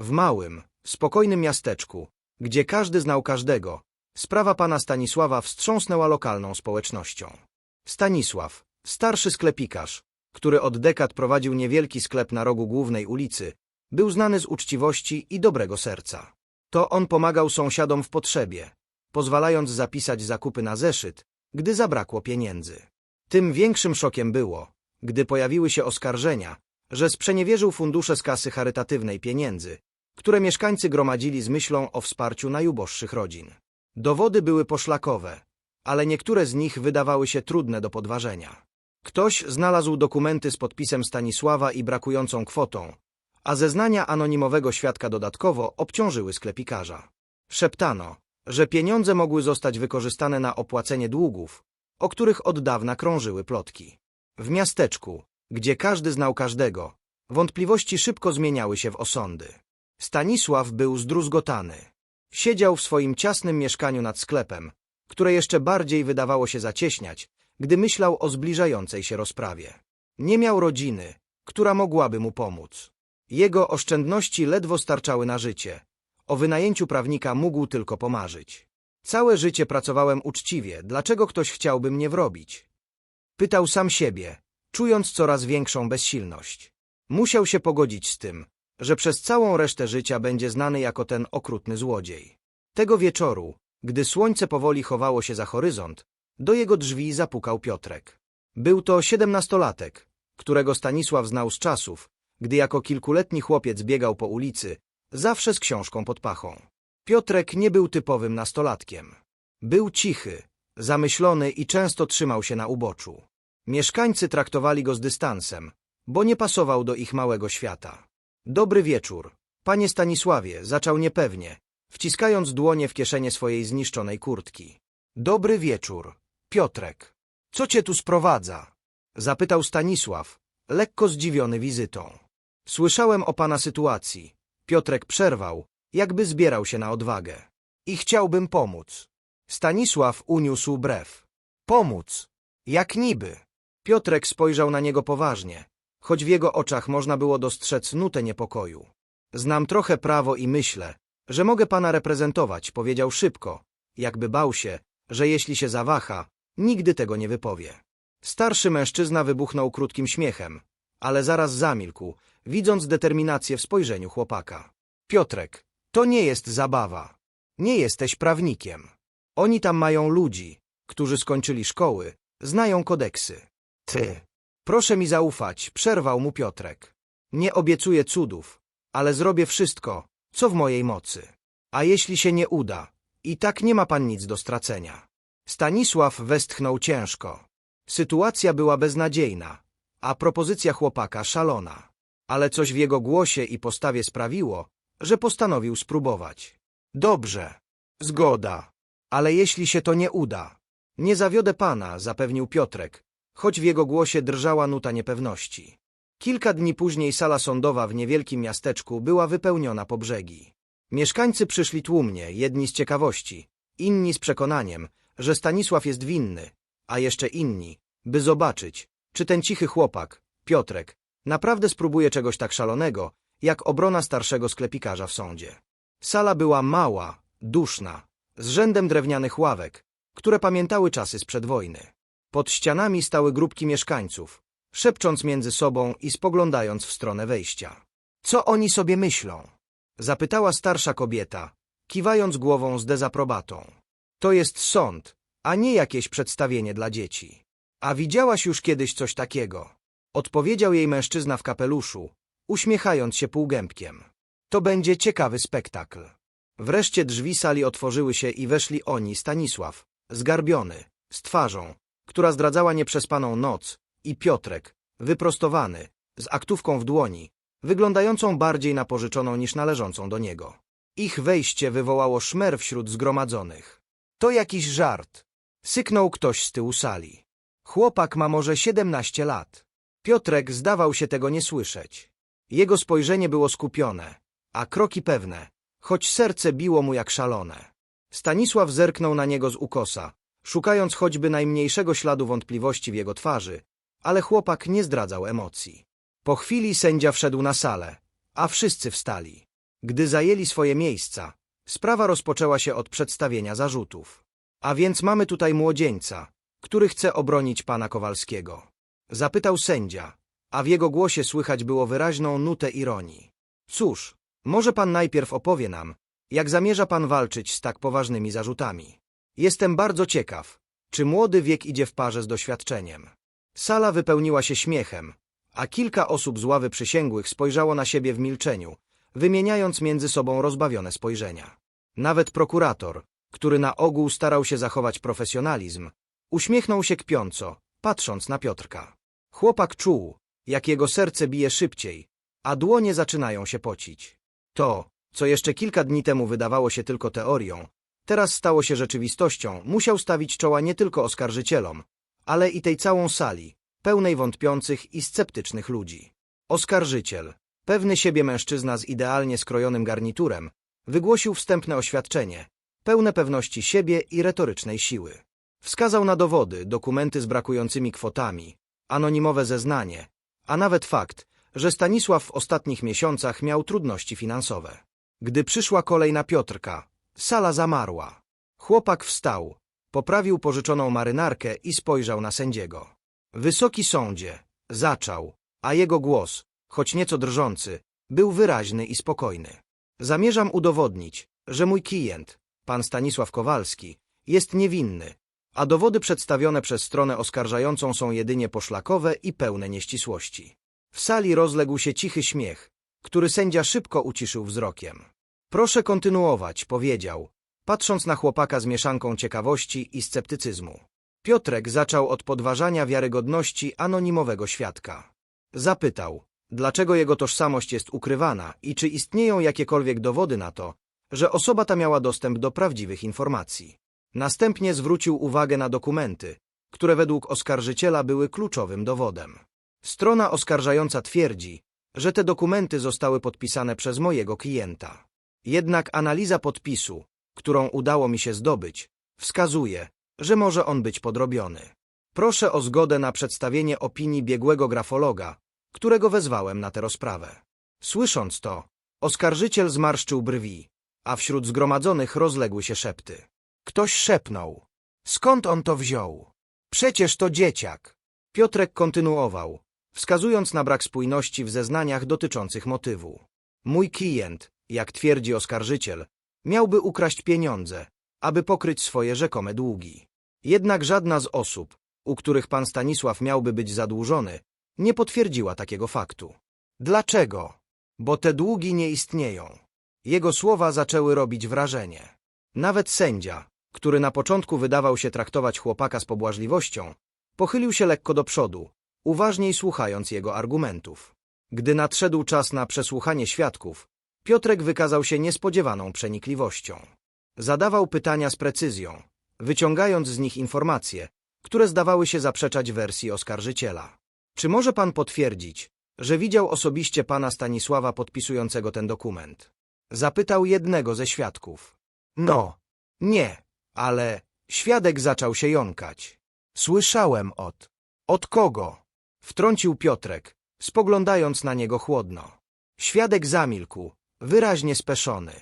W małym, spokojnym miasteczku, gdzie każdy znał każdego, sprawa pana Stanisława wstrząsnęła lokalną społecznością. Stanisław, starszy sklepikarz, który od dekad prowadził niewielki sklep na rogu głównej ulicy, był znany z uczciwości i dobrego serca. To on pomagał sąsiadom w potrzebie, pozwalając zapisać zakupy na zeszyt, gdy zabrakło pieniędzy. Tym większym szokiem było, gdy pojawiły się oskarżenia, że sprzeniewierzył fundusze z kasy charytatywnej pieniędzy, które mieszkańcy gromadzili z myślą o wsparciu najuboższych rodzin. Dowody były poszlakowe, ale niektóre z nich wydawały się trudne do podważenia. Ktoś znalazł dokumenty z podpisem Stanisława i brakującą kwotą, a zeznania anonimowego świadka dodatkowo obciążyły sklepikarza. Szeptano, że pieniądze mogły zostać wykorzystane na opłacenie długów, o których od dawna krążyły plotki. W miasteczku, gdzie każdy znał każdego, wątpliwości szybko zmieniały się w osądy. Stanisław był zdruzgotany. Siedział w swoim ciasnym mieszkaniu nad sklepem, które jeszcze bardziej wydawało się zacieśniać, gdy myślał o zbliżającej się rozprawie. Nie miał rodziny, która mogłaby mu pomóc. Jego oszczędności ledwo starczały na życie. O wynajęciu prawnika mógł tylko pomarzyć. Całe życie pracowałem uczciwie, dlaczego ktoś chciałby mnie wrobić? Pytał sam siebie, czując coraz większą bezsilność. Musiał się pogodzić z tym, że przez całą resztę życia będzie znany jako ten okrutny złodziej. Tego wieczoru, gdy słońce powoli chowało się za horyzont, do jego drzwi zapukał Piotrek. Był to siedemnastolatek, którego Stanisław znał z czasów, gdy jako kilkuletni chłopiec biegał po ulicy, zawsze z książką pod pachą. Piotrek nie był typowym nastolatkiem. Był cichy, zamyślony i często trzymał się na uboczu. Mieszkańcy traktowali go z dystansem, bo nie pasował do ich małego świata. Dobry wieczór. Panie Stanisławie, zaczął niepewnie, wciskając dłonie w kieszenie swojej zniszczonej kurtki. Dobry wieczór. Piotrek. Co cię tu sprowadza? Zapytał Stanisław, lekko zdziwiony wizytą. Słyszałem o pana sytuacji. Piotrek przerwał, jakby zbierał się na odwagę. I chciałbym pomóc. Stanisław uniósł brew. Pomóc? Jak niby? Piotrek spojrzał na niego poważnie, choć w jego oczach można było dostrzec nutę niepokoju. Znam trochę prawo i myślę, że mogę pana reprezentować, powiedział szybko, jakby bał się, że jeśli się zawaha, nigdy tego nie wypowie. Starszy mężczyzna wybuchnął krótkim śmiechem, ale zaraz zamilkł, widząc determinację w spojrzeniu chłopaka. Piotrek, to nie jest zabawa. Nie jesteś prawnikiem. Oni tam mają ludzi, którzy skończyli szkoły, znają kodeksy. Ty. Proszę mi zaufać, przerwał mu Piotrek. Nie obiecuję cudów, ale zrobię wszystko, co w mojej mocy. A jeśli się nie uda, i tak nie ma pan nic do stracenia. Stanisław westchnął ciężko. Sytuacja była beznadziejna, a propozycja chłopaka szalona. Ale coś w jego głosie i postawie sprawiło, że postanowił spróbować. Dobrze, zgoda, ale jeśli się to nie uda, nie zawiodę pana, zapewnił Piotrek, choć w jego głosie drżała nuta niepewności. Kilka dni później sala sądowa w niewielkim miasteczku była wypełniona po brzegi. Mieszkańcy przyszli tłumnie, jedni z ciekawości, inni z przekonaniem, że Stanisław jest winny, a jeszcze inni, by zobaczyć, czy ten cichy chłopak, Piotrek, naprawdę spróbuje czegoś tak szalonego, jak obrona starszego sklepikarza w sądzie. Sala była mała, duszna, z rzędem drewnianych ławek, które pamiętały czasy sprzed wojny. Pod ścianami stały grupki mieszkańców, szepcząc między sobą i spoglądając w stronę wejścia. Co oni sobie myślą? Zapytała starsza kobieta, kiwając głową z dezaprobatą. To jest sąd, a nie jakieś przedstawienie dla dzieci. A widziałaś już kiedyś coś takiego? Odpowiedział jej mężczyzna w kapeluszu, uśmiechając się półgębkiem. To będzie ciekawy spektakl. Wreszcie drzwi sali otworzyły się i weszli oni, Stanisław, zgarbiony, z twarzą, która zdradzała nieprzespaną noc, i Piotrek, wyprostowany, z aktówką w dłoni, wyglądającą bardziej na pożyczoną niż należącą do niego. Ich wejście wywołało szmer wśród zgromadzonych. To jakiś żart. Syknął ktoś z tyłu sali. Chłopak ma może siedemnaście lat. Piotrek zdawał się tego nie słyszeć. Jego spojrzenie było skupione, a kroki pewne, choć serce biło mu jak szalone. Stanisław zerknął na niego z ukosa, szukając choćby najmniejszego śladu wątpliwości w jego twarzy, ale chłopak nie zdradzał emocji. Po chwili sędzia wszedł na salę, a wszyscy wstali. Gdy zajęli swoje miejsca, sprawa rozpoczęła się od przedstawienia zarzutów. A więc mamy tutaj młodzieńca, który chce obronić pana Kowalskiego. Zapytał sędzia, a w jego głosie słychać było wyraźną nutę ironii. Cóż, może pan najpierw opowie nam, jak zamierza pan walczyć z tak poważnymi zarzutami. Jestem bardzo ciekaw, czy młody wiek idzie w parze z doświadczeniem. Sala wypełniła się śmiechem, a kilka osób z ławy przysięgłych spojrzało na siebie w milczeniu, wymieniając między sobą rozbawione spojrzenia. Nawet prokurator, który na ogół starał się zachować profesjonalizm, uśmiechnął się kpiąco, patrząc na Piotrka. Chłopak czuł, jak jego serce bije szybciej, a dłonie zaczynają się pocić. To, co jeszcze kilka dni temu wydawało się tylko teorią, teraz stało się rzeczywistością, musiał stawić czoła nie tylko oskarżycielom, ale i tej całą sali, pełnej wątpiących i sceptycznych ludzi. Oskarżyciel, pewny siebie mężczyzna z idealnie skrojonym garniturem, wygłosił wstępne oświadczenie, pełne pewności siebie i retorycznej siły. Wskazał na dowody, dokumenty z brakującymi kwotami, anonimowe zeznanie, a nawet fakt, że Stanisław w ostatnich miesiącach miał trudności finansowe. Gdy przyszła kolej na Piotrka, sala zamarła. Chłopak wstał, poprawił pożyczoną marynarkę i spojrzał na sędziego. Wysoki sądzie, zaczął, a jego głos, choć nieco drżący, był wyraźny i spokojny. Zamierzam udowodnić, że mój klient, pan Stanisław Kowalski, jest niewinny, a dowody przedstawione przez stronę oskarżającą są jedynie poszlakowe i pełne nieścisłości. W sali rozległ się cichy śmiech, który sędzia szybko uciszył wzrokiem. Proszę kontynuować, powiedział, patrząc na chłopaka z mieszanką ciekawości i sceptycyzmu. Piotrek zaczął od podważania wiarygodności anonimowego świadka. Zapytał, dlaczego jego tożsamość jest ukrywana i czy istnieją jakiekolwiek dowody na to, że osoba ta miała dostęp do prawdziwych informacji. Następnie zwrócił uwagę na dokumenty, które według oskarżyciela były kluczowym dowodem. Strona oskarżająca twierdzi, że te dokumenty zostały podpisane przez mojego klienta. Jednak analiza podpisu, którą udało mi się zdobyć, wskazuje, że może on być podrobiony. Proszę o zgodę na przedstawienie opinii biegłego grafologa, którego wezwałem na tę rozprawę. Słysząc to, oskarżyciel zmarszczył brwi, a wśród zgromadzonych rozległy się szepty. Ktoś szepnął. Skąd on to wziął? Przecież to dzieciak. Piotrek kontynuował, wskazując na brak spójności w zeznaniach dotyczących motywu. Mój klient, jak twierdzi oskarżyciel, miałby ukraść pieniądze, aby pokryć swoje rzekome długi. Jednak żadna z osób, u których pan Stanisław miałby być zadłużony, nie potwierdziła takiego faktu. Dlaczego? Bo te długi nie istnieją. Jego słowa zaczęły robić wrażenie. Nawet sędzia, który na początku wydawał się traktować chłopaka z pobłażliwością, pochylił się lekko do przodu, uważniej słuchając jego argumentów. Gdy nadszedł czas na przesłuchanie świadków, Piotrek wykazał się niespodziewaną przenikliwością. Zadawał pytania z precyzją, wyciągając z nich informacje, które zdawały się zaprzeczać wersji oskarżyciela. Czy może pan potwierdzić, że widział osobiście pana Stanisława podpisującego ten dokument? Zapytał jednego ze świadków. No, nie, ale świadek zaczął się jąkać. Słyszałem od. Od kogo? Wtrącił Piotrek, spoglądając na niego chłodno. Świadek zamilkł, wyraźnie speszony.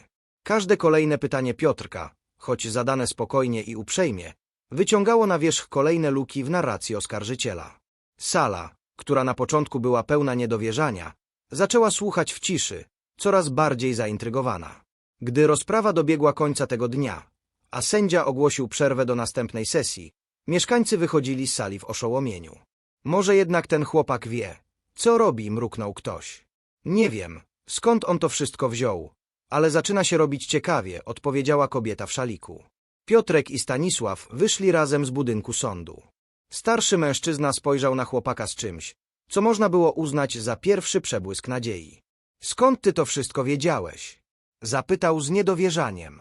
Każde kolejne pytanie Piotrka, choć zadane spokojnie i uprzejmie, wyciągało na wierzch kolejne luki w narracji oskarżyciela. Sala, która na początku była pełna niedowierzania, zaczęła słuchać w ciszy, coraz bardziej zaintrygowana. Gdy rozprawa dobiegła końca tego dnia, a sędzia ogłosił przerwę do następnej sesji, mieszkańcy wychodzili z sali w oszołomieniu. Może jednak ten chłopak wie, co robi, mruknął ktoś. Nie wiem, skąd on to wszystko wziął, ale zaczyna się robić ciekawie, odpowiedziała kobieta w szaliku. Piotrek i Stanisław wyszli razem z budynku sądu. Starszy mężczyzna spojrzał na chłopaka z czymś, co można było uznać za pierwszy przebłysk nadziei. Skąd ty to wszystko wiedziałeś? Zapytał z niedowierzaniem.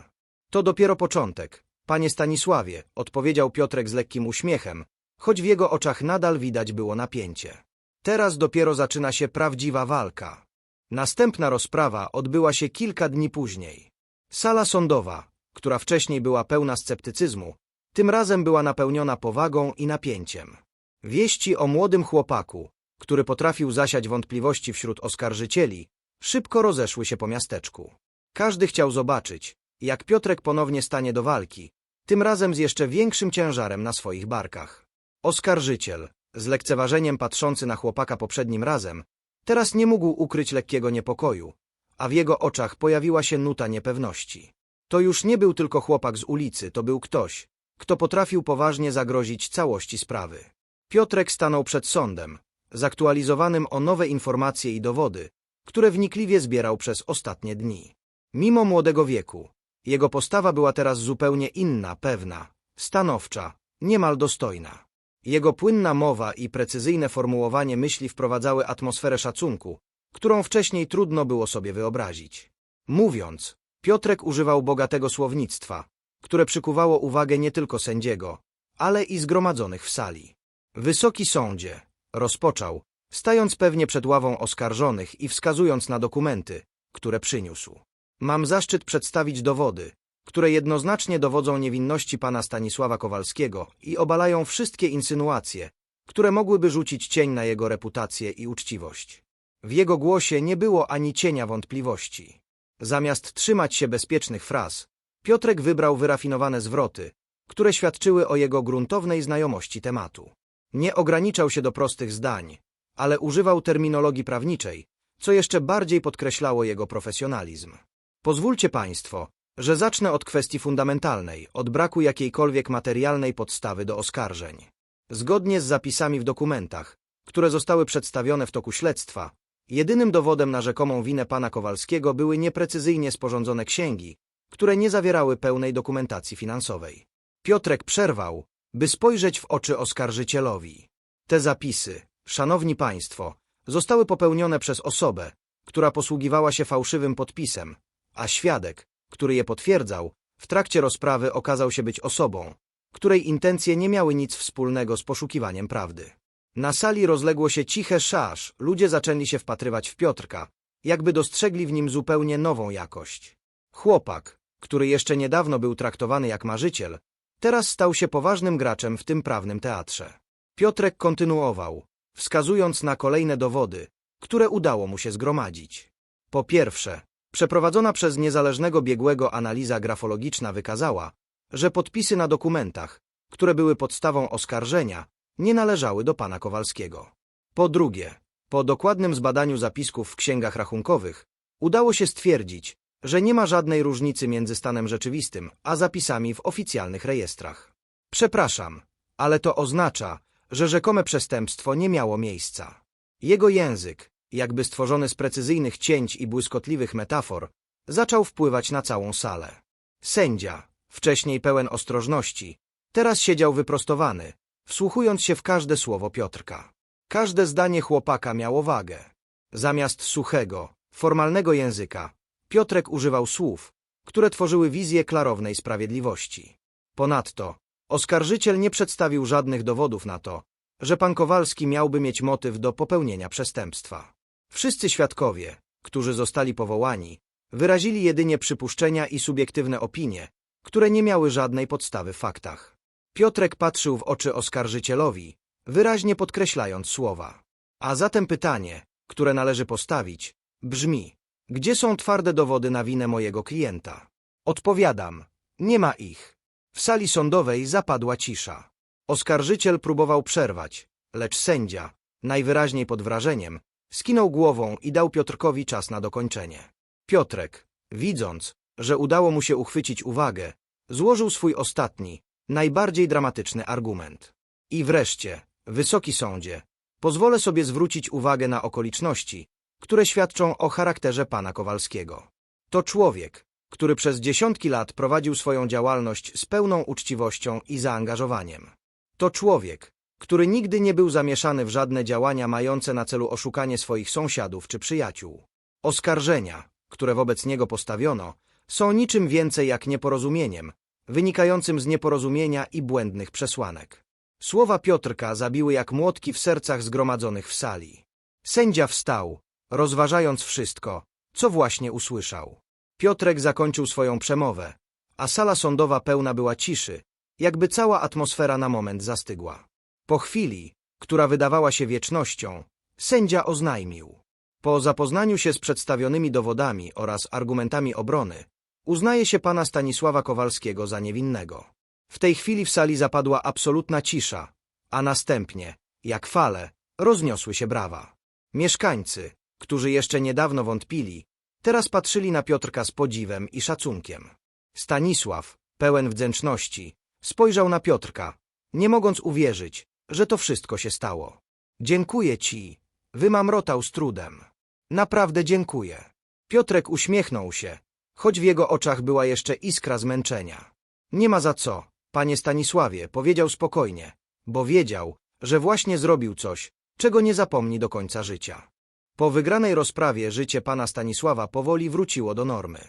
To dopiero początek, panie Stanisławie, odpowiedział Piotrek z lekkim uśmiechem, choć w jego oczach nadal widać było napięcie. Teraz dopiero zaczyna się prawdziwa walka. Następna rozprawa odbyła się kilka dni później. Sala sądowa, która wcześniej była pełna sceptycyzmu, tym razem była napełniona powagą i napięciem. Wieści o młodym chłopaku, który potrafił zasiać wątpliwości wśród oskarżycieli, szybko rozeszły się po miasteczku. Każdy chciał zobaczyć, jak Piotrek ponownie stanie do walki, tym razem z jeszcze większym ciężarem na swoich barkach. Oskarżyciel, z lekceważeniem patrzący na chłopaka poprzednim razem, teraz nie mógł ukryć lekkiego niepokoju, a w jego oczach pojawiła się nuta niepewności. To już nie był tylko chłopak z ulicy, to był ktoś, kto potrafił poważnie zagrozić całości sprawy. Piotrek stanął przed sądem, zaktualizowanym o nowe informacje i dowody, które wnikliwie zbierał przez ostatnie dni. Mimo młodego wieku, jego postawa była teraz zupełnie inna, pewna, stanowcza, niemal dostojna. Jego płynna mowa i precyzyjne formułowanie myśli wprowadzały atmosferę szacunku, którą wcześniej trudno było sobie wyobrazić. Mówiąc, Piotrek używał bogatego słownictwa, które przykuwało uwagę nie tylko sędziego, ale i zgromadzonych w sali. Wysoki sądzie, rozpoczął, stając pewnie przed ławą oskarżonych i wskazując na dokumenty, które przyniósł. Mam zaszczyt przedstawić dowody, które jednoznacznie dowodzą niewinności pana Stanisława Kowalskiego i obalają wszystkie insynuacje, które mogłyby rzucić cień na jego reputację i uczciwość. W jego głosie nie było ani cienia wątpliwości. Zamiast trzymać się bezpiecznych fraz, Piotrek wybrał wyrafinowane zwroty, które świadczyły o jego gruntownej znajomości tematu. Nie ograniczał się do prostych zdań, ale używał terminologii prawniczej, co jeszcze bardziej podkreślało jego profesjonalizm. Pozwólcie Państwo, że zacznę od kwestii fundamentalnej, od braku jakiejkolwiek materialnej podstawy do oskarżeń. Zgodnie z zapisami w dokumentach, które zostały przedstawione w toku śledztwa, jedynym dowodem na rzekomą winę pana Kowalskiego były nieprecyzyjnie sporządzone księgi, które nie zawierały pełnej dokumentacji finansowej. Piotrek przerwał, by spojrzeć w oczy oskarżycielowi. Te zapisy, szanowni państwo, zostały popełnione przez osobę, która posługiwała się fałszywym podpisem, a świadek, który je potwierdzał, w trakcie rozprawy okazał się być osobą, której intencje nie miały nic wspólnego z poszukiwaniem prawdy. Na sali rozległo się ciche szasz, ludzie zaczęli się wpatrywać w Piotrka, jakby dostrzegli w nim zupełnie nową jakość. Chłopak, który jeszcze niedawno był traktowany jak marzyciel, teraz stał się poważnym graczem w tym prawnym teatrze. Piotrek kontynuował, wskazując na kolejne dowody, które udało mu się zgromadzić. Po pierwsze, Przeprowadzona przez niezależnego biegłego analiza grafologiczna wykazała, że podpisy na dokumentach, które były podstawą oskarżenia, nie należały do pana Kowalskiego. Po drugie, po dokładnym zbadaniu zapisków w księgach rachunkowych, udało się stwierdzić, że nie ma żadnej różnicy między stanem rzeczywistym a zapisami w oficjalnych rejestrach. Przepraszam, ale to oznacza, że rzekome przestępstwo nie miało miejsca. Jego język, jakby stworzony z precyzyjnych cięć i błyskotliwych metafor, zaczął wpływać na całą salę. Sędzia, wcześniej pełen ostrożności, teraz siedział wyprostowany, wsłuchując się w każde słowo Piotrka. Każde zdanie chłopaka miało wagę. Zamiast suchego, formalnego języka, Piotrek używał słów, które tworzyły wizję klarownej sprawiedliwości. Ponadto, oskarżyciel nie przedstawił żadnych dowodów na to, że pan Kowalski miałby mieć motyw do popełnienia przestępstwa. Wszyscy świadkowie, którzy zostali powołani, wyrazili jedynie przypuszczenia i subiektywne opinie, które nie miały żadnej podstawy w faktach. Piotrek patrzył w oczy oskarżycielowi, wyraźnie podkreślając słowa. A zatem pytanie, które należy postawić, brzmi: gdzie są twarde dowody na winę mojego klienta? Odpowiadam: nie ma ich. W sali sądowej zapadła cisza. Oskarżyciel próbował przerwać, lecz sędzia, najwyraźniej pod wrażeniem, Skinął głową i dał Piotrkowi czas na dokończenie. Piotrek, widząc, że udało mu się uchwycić uwagę, złożył swój ostatni, najbardziej dramatyczny argument. I wreszcie, wysoki sądzie, pozwolę sobie zwrócić uwagę na okoliczności, które świadczą o charakterze pana Kowalskiego. To człowiek, który przez dziesiątki lat prowadził swoją działalność z pełną uczciwością i zaangażowaniem. To człowiek, który nigdy nie był zamieszany w żadne działania mające na celu oszukanie swoich sąsiadów czy przyjaciół. Oskarżenia, które wobec niego postawiono, są niczym więcej jak nieporozumieniem, wynikającym z nieporozumienia i błędnych przesłanek. Słowa Piotrka zabiły jak młotki w sercach zgromadzonych w sali. Sędzia wstał, rozważając wszystko, co właśnie usłyszał. Piotrek zakończył swoją przemowę, a sala sądowa pełna była ciszy, jakby cała atmosfera na moment zastygła. Po chwili, która wydawała się wiecznością, sędzia oznajmił. Po zapoznaniu się z przedstawionymi dowodami oraz argumentami obrony, uznaje się pana Stanisława Kowalskiego za niewinnego. W tej chwili w sali zapadła absolutna cisza, a następnie, jak fale, rozniosły się brawa. Mieszkańcy, którzy jeszcze niedawno wątpili, teraz patrzyli na Piotrka z podziwem i szacunkiem. Stanisław, pełen wdzięczności, spojrzał na Piotrka, nie mogąc uwierzyć, że to wszystko się stało. Dziękuję ci, wymamrotał z trudem. Naprawdę dziękuję. Piotrek uśmiechnął się, choć w jego oczach była jeszcze iskra zmęczenia. Nie ma za co, panie Stanisławie, powiedział spokojnie, bo wiedział, że właśnie zrobił coś, czego nie zapomni do końca życia. Po wygranej rozprawie życie pana Stanisława powoli wróciło do normy.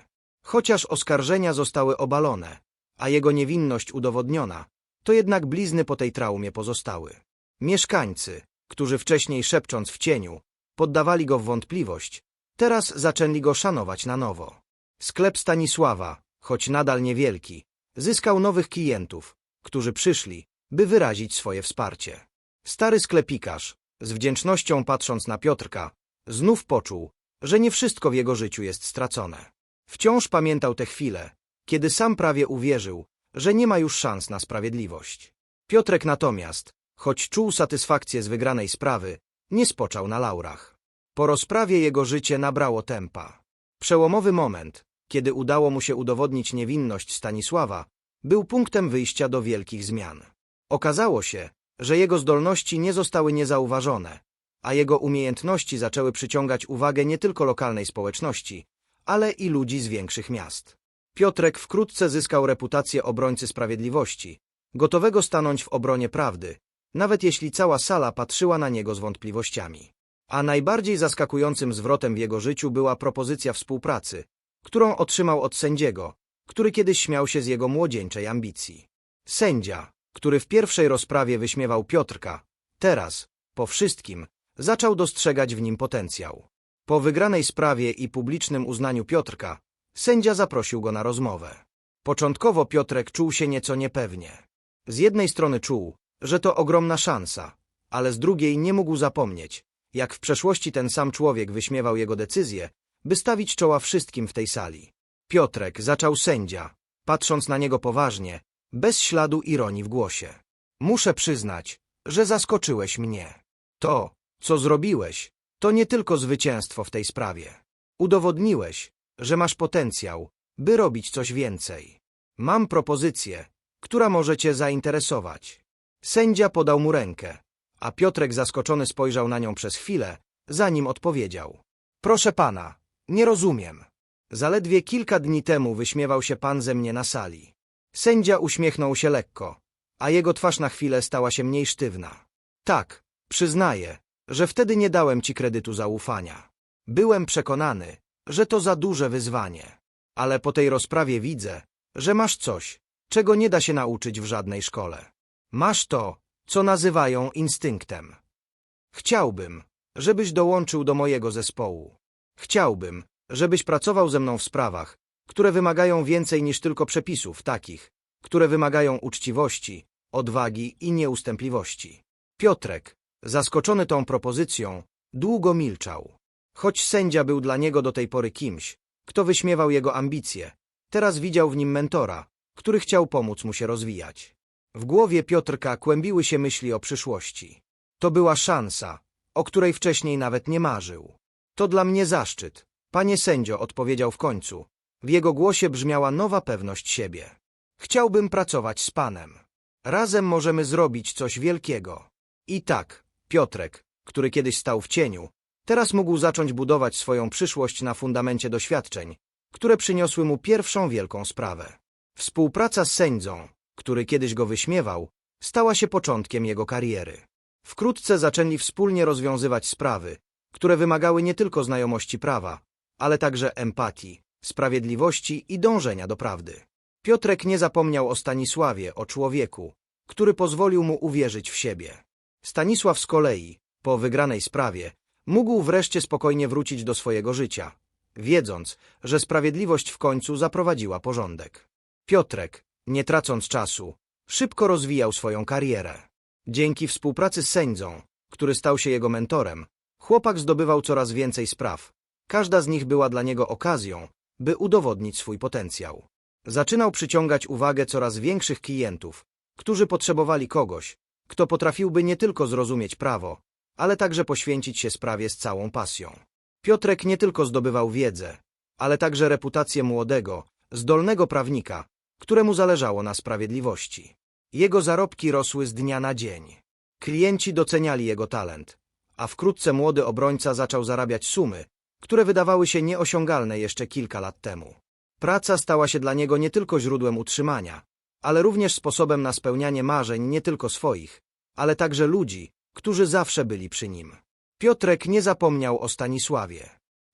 Chociaż oskarżenia zostały obalone, a jego niewinność udowodniona, to jednak blizny po tej traumie pozostały. Mieszkańcy, którzy wcześniej szepcząc w cieniu, poddawali go w wątpliwość, teraz zaczęli go szanować na nowo. Sklep Stanisława, choć nadal niewielki, zyskał nowych klientów, którzy przyszli, by wyrazić swoje wsparcie. Stary sklepikarz, z wdzięcznością patrząc na Piotrka, znów poczuł, że nie wszystko w jego życiu jest stracone. Wciąż pamiętał te chwile, kiedy sam prawie uwierzył, że nie ma już szans na sprawiedliwość. Piotrek natomiast, choć czuł satysfakcję z wygranej sprawy, nie spoczął na laurach. Po rozprawie jego życie nabrało tempa. Przełomowy moment, kiedy udało mu się udowodnić niewinność Stanisława, był punktem wyjścia do wielkich zmian. Okazało się, że jego zdolności nie zostały niezauważone, a jego umiejętności zaczęły przyciągać uwagę nie tylko lokalnej społeczności, ale i ludzi z większych miast. Piotrek wkrótce zyskał reputację obrońcy sprawiedliwości, gotowego stanąć w obronie prawdy, nawet jeśli cała sala patrzyła na niego z wątpliwościami. A najbardziej zaskakującym zwrotem w jego życiu była propozycja współpracy, którą otrzymał od sędziego, który kiedyś śmiał się z jego młodzieńczej ambicji. Sędzia, który w pierwszej rozprawie wyśmiewał Piotrka, teraz, po wszystkim, zaczął dostrzegać w nim potencjał. Po wygranej sprawie i publicznym uznaniu Piotrka, sędzia zaprosił go na rozmowę. Początkowo Piotrek czuł się nieco niepewnie. Z jednej strony czuł, że to ogromna szansa, ale z drugiej nie mógł zapomnieć, jak w przeszłości ten sam człowiek wyśmiewał jego decyzję, by stawić czoła wszystkim w tej sali. Piotrek zaczął sędzia, patrząc na niego poważnie, bez śladu ironii w głosie. Muszę przyznać, że zaskoczyłeś mnie. To, co zrobiłeś, to nie tylko zwycięstwo w tej sprawie. Udowodniłeś, że masz potencjał, by robić coś więcej. Mam propozycję, która może cię zainteresować. Sędzia podał mu rękę, a Piotrek zaskoczony spojrzał na nią przez chwilę, zanim odpowiedział. Proszę pana, nie rozumiem. Zaledwie kilka dni temu wyśmiewał się pan ze mnie na sali. Sędzia uśmiechnął się lekko, a jego twarz na chwilę stała się mniej sztywna. Tak, przyznaję, że wtedy nie dałem ci kredytu zaufania. Byłem przekonany, że to za duże wyzwanie. Ale po tej rozprawie widzę, że masz coś, czego nie da się nauczyć w żadnej szkole. Masz to, co nazywają instynktem. Chciałbym, żebyś dołączył do mojego zespołu. Chciałbym, żebyś pracował ze mną w sprawach, które wymagają więcej niż tylko przepisów, takich, które wymagają uczciwości, odwagi i nieustępliwości. Piotrek, zaskoczony tą propozycją, długo milczał. Choć sędzia był dla niego do tej pory kimś, kto wyśmiewał jego ambicje, teraz widział w nim mentora, który chciał pomóc mu się rozwijać. W głowie Piotrka kłębiły się myśli o przyszłości. To była szansa, o której wcześniej nawet nie marzył. To dla mnie zaszczyt, panie sędzio, odpowiedział w końcu. W jego głosie brzmiała nowa pewność siebie. Chciałbym pracować z panem. Razem możemy zrobić coś wielkiego. I tak, Piotrek, który kiedyś stał w cieniu, teraz mógł zacząć budować swoją przyszłość na fundamencie doświadczeń, które przyniosły mu pierwszą wielką sprawę. Współpraca z sędzią, który kiedyś go wyśmiewał, stała się początkiem jego kariery. Wkrótce zaczęli wspólnie rozwiązywać sprawy, które wymagały nie tylko znajomości prawa, ale także empatii, sprawiedliwości i dążenia do prawdy. Piotrek nie zapomniał o Stanisławie, o człowieku, który pozwolił mu uwierzyć w siebie. Stanisław z kolei, po wygranej sprawie, mógł wreszcie spokojnie wrócić do swojego życia, wiedząc, że sprawiedliwość w końcu zaprowadziła porządek. Piotrek, nie tracąc czasu, szybko rozwijał swoją karierę. Dzięki współpracy z sędzią, który stał się jego mentorem, Chłopak zdobywał coraz więcej spraw. Każda z nich była dla niego okazją, by udowodnić swój potencjał. Zaczynał przyciągać uwagę coraz większych klientów, którzy potrzebowali kogoś, kto potrafiłby nie tylko zrozumieć prawo, ale także poświęcić się sprawie z całą pasją. Piotrek nie tylko zdobywał wiedzę, ale także reputację młodego, zdolnego prawnika, któremu zależało na sprawiedliwości. Jego zarobki rosły z dnia na dzień. Klienci doceniali jego talent, a wkrótce młody obrońca zaczął zarabiać sumy, które wydawały się nieosiągalne jeszcze kilka lat temu. Praca stała się dla niego nie tylko źródłem utrzymania, ale również sposobem na spełnianie marzeń nie tylko swoich, ale także ludzi, którzy zawsze byli przy nim. Piotrek nie zapomniał o Stanisławie.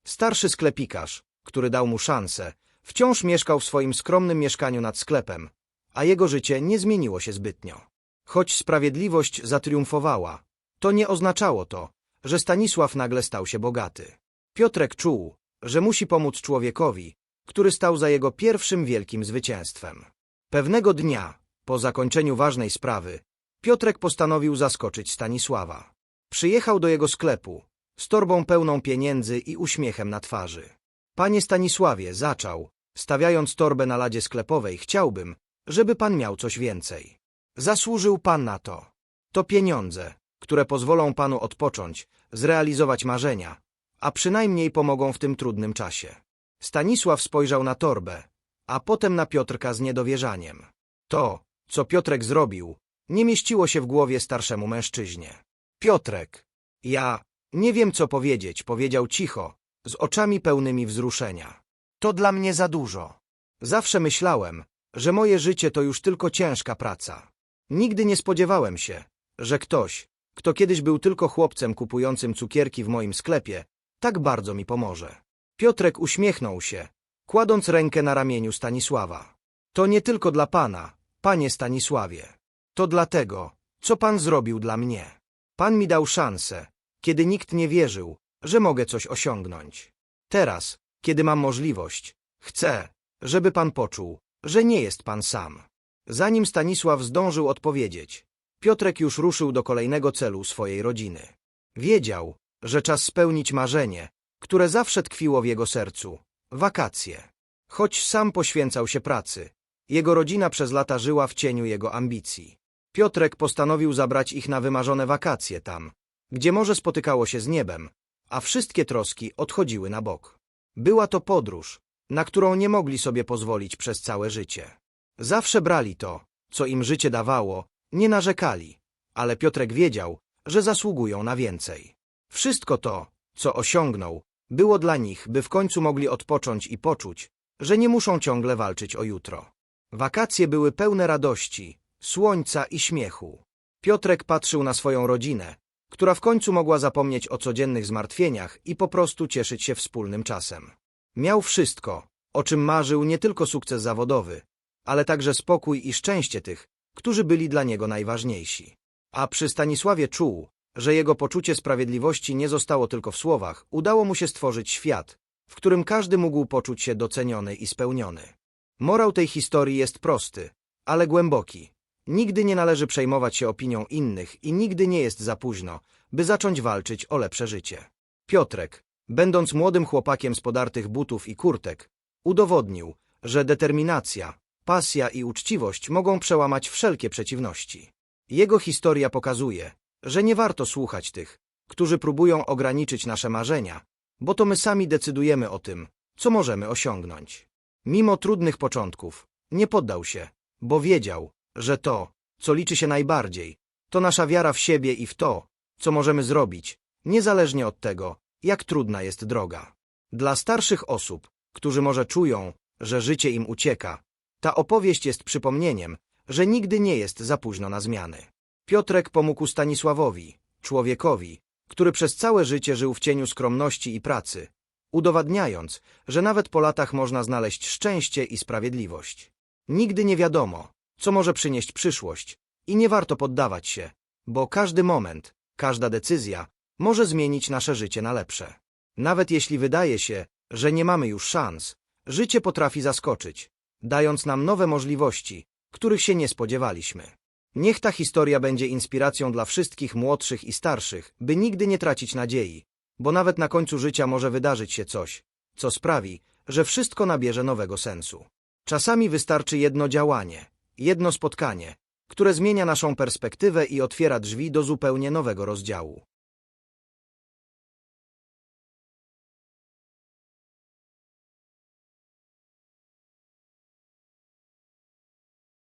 Starszy sklepikarz, który dał mu szansę, wciąż mieszkał w swoim skromnym mieszkaniu nad sklepem, a jego życie nie zmieniło się zbytnio. Choć sprawiedliwość zatriumfowała, to nie oznaczało to, że Stanisław nagle stał się bogaty. Piotrek czuł, że musi pomóc człowiekowi, który stał za jego pierwszym wielkim zwycięstwem. Pewnego dnia, po zakończeniu ważnej sprawy, Piotrek postanowił zaskoczyć Stanisława. Przyjechał do jego sklepu, z torbą pełną pieniędzy i uśmiechem na twarzy. Panie Stanisławie, zaczął, stawiając torbę na ladzie sklepowej, chciałbym, żeby pan miał coś więcej. Zasłużył pan na to. To pieniądze, które pozwolą panu odpocząć, zrealizować marzenia, a przynajmniej pomogą w tym trudnym czasie. Stanisław spojrzał na torbę, a potem na Piotrka z niedowierzaniem. To, co Piotrek zrobił, nie mieściło się w głowie starszemu mężczyźnie. Piotrek, ja nie wiem co powiedzieć, powiedział cicho, z oczami pełnymi wzruszenia. To dla mnie za dużo. Zawsze myślałem, że moje życie to już tylko ciężka praca. Nigdy nie spodziewałem się, że ktoś, kto kiedyś był tylko chłopcem kupującym cukierki w moim sklepie, tak bardzo mi pomoże. Piotrek uśmiechnął się, kładąc rękę na ramieniu Stanisława. To nie tylko dla pana, panie Stanisławie. To dlatego, co pan zrobił dla mnie. Pan mi dał szansę, kiedy nikt nie wierzył, że mogę coś osiągnąć. Teraz, kiedy mam możliwość, chcę, żeby pan poczuł, że nie jest pan sam. Zanim Stanisław zdążył odpowiedzieć, Piotrek już ruszył do kolejnego celu swojej rodziny. Wiedział, że czas spełnić marzenie, które zawsze tkwiło w jego sercu wakacje. Choć sam poświęcał się pracy, jego rodzina przez lata żyła w cieniu jego ambicji. Piotrek postanowił zabrać ich na wymarzone wakacje tam, gdzie morze spotykało się z niebem, a wszystkie troski odchodziły na bok. Była to podróż, na którą nie mogli sobie pozwolić przez całe życie. Zawsze brali to, co im życie dawało, nie narzekali, ale Piotrek wiedział, że zasługują na więcej. Wszystko to, co osiągnął, było dla nich, by w końcu mogli odpocząć i poczuć, że nie muszą ciągle walczyć o jutro. Wakacje były pełne radości, słońca i śmiechu. Piotrek patrzył na swoją rodzinę, która w końcu mogła zapomnieć o codziennych zmartwieniach i po prostu cieszyć się wspólnym czasem. Miał wszystko, o czym marzył nie tylko sukces zawodowy, ale także spokój i szczęście tych, którzy byli dla niego najważniejsi. A przy Stanisławie czuł, że jego poczucie sprawiedliwości nie zostało tylko w słowach, udało mu się stworzyć świat, w którym każdy mógł poczuć się doceniony i spełniony. Morał tej historii jest prosty, ale głęboki. Nigdy nie należy przejmować się opinią innych i nigdy nie jest za późno, by zacząć walczyć o lepsze życie. Piotrek, będąc młodym chłopakiem z podartych butów i kurtek, udowodnił, że determinacja, pasja i uczciwość mogą przełamać wszelkie przeciwności. Jego historia pokazuje, że nie warto słuchać tych, którzy próbują ograniczyć nasze marzenia, bo to my sami decydujemy o tym, co możemy osiągnąć. Mimo trudnych początków, nie poddał się, bo wiedział, że to, co liczy się najbardziej, to nasza wiara w siebie i w to, co możemy zrobić, niezależnie od tego, jak trudna jest droga. Dla starszych osób, którzy może czują, że życie im ucieka, ta opowieść jest przypomnieniem, że nigdy nie jest za późno na zmiany. Piotrek pomógł Stanisławowi, człowiekowi, który przez całe życie żył w cieniu skromności i pracy, udowadniając, że nawet po latach można znaleźć szczęście i sprawiedliwość. Nigdy nie wiadomo, co może przynieść przyszłość i nie warto poddawać się, bo każdy moment, każda decyzja może zmienić nasze życie na lepsze. Nawet jeśli wydaje się, że nie mamy już szans, życie potrafi zaskoczyć, dając nam nowe możliwości, których się nie spodziewaliśmy. Niech ta historia będzie inspiracją dla wszystkich młodszych i starszych, by nigdy nie tracić nadziei, bo nawet na końcu życia może wydarzyć się coś, co sprawi, że wszystko nabierze nowego sensu. Czasami wystarczy jedno działanie, jedno spotkanie, które zmienia naszą perspektywę i otwiera drzwi do zupełnie nowego rozdziału.